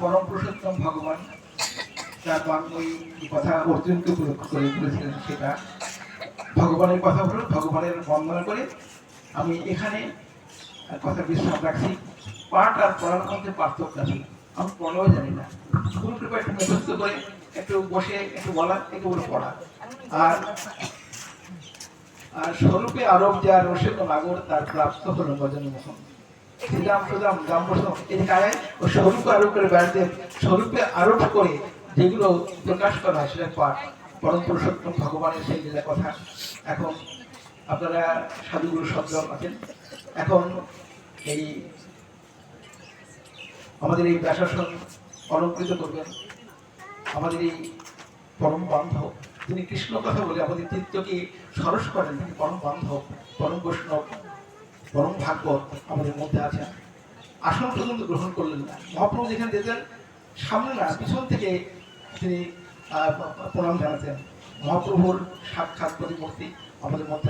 পরম পুরুষোত্তম ভগবান তার বাংলায় কথা অর্জুনকে করে বলেছিলেন সেটা ভগবানের কথা হল ভগবানের বন্দনা করে আমি এখানে কথা বিশ্বাস রাখছি। পাঠ আর পড়ার মধ্যে পার্থক্য আছে। আমি পড়াও জানি না। গুরু কৃপা একটু মুখস্থ করে, একটু বসে, একটু বলা, একটু বলে পড়া। আর আর স্বরূপে আরব যার রসে নাগর, তার প্রাপ্ত হলো গজন মোহন শ্রীরাম সুদাম রাম বসন এই গায়ে ও স্বরূপ আরোপ করে বেড়াতে, স্বরূপে আরোপ করে যেগুলো প্রকাশ করা সেটা পাঠ। পরম পুরুষোত্তম ভগবানের সেই লীলা কথা। এখন আপনারা সাধুগুরু শব্দ আছেন। এখন এই আমাদের এই ব্যাসাসন অলঙ্কৃত করবেন। আমাদের এই পরম বান্ধব তিনি কৃষ্ণ কথা বলে আমাদের চিত্তকে সরস করেন, তিনি পরম বান্ধব, পরম বৈষ্ণব। পরম ভাগ্য আমাদের মধ্যে আছে। আসন পর্যন্ত গ্রহণ করলেন না। মহাপ্রভু যেখানে যেতেন, সামনে না, পিছন থেকে তিনি প্রণাম জানাতেন। মহাপ্রভুর সাক্ষাৎ প্রতিমূর্তি আমাদের মধ্যে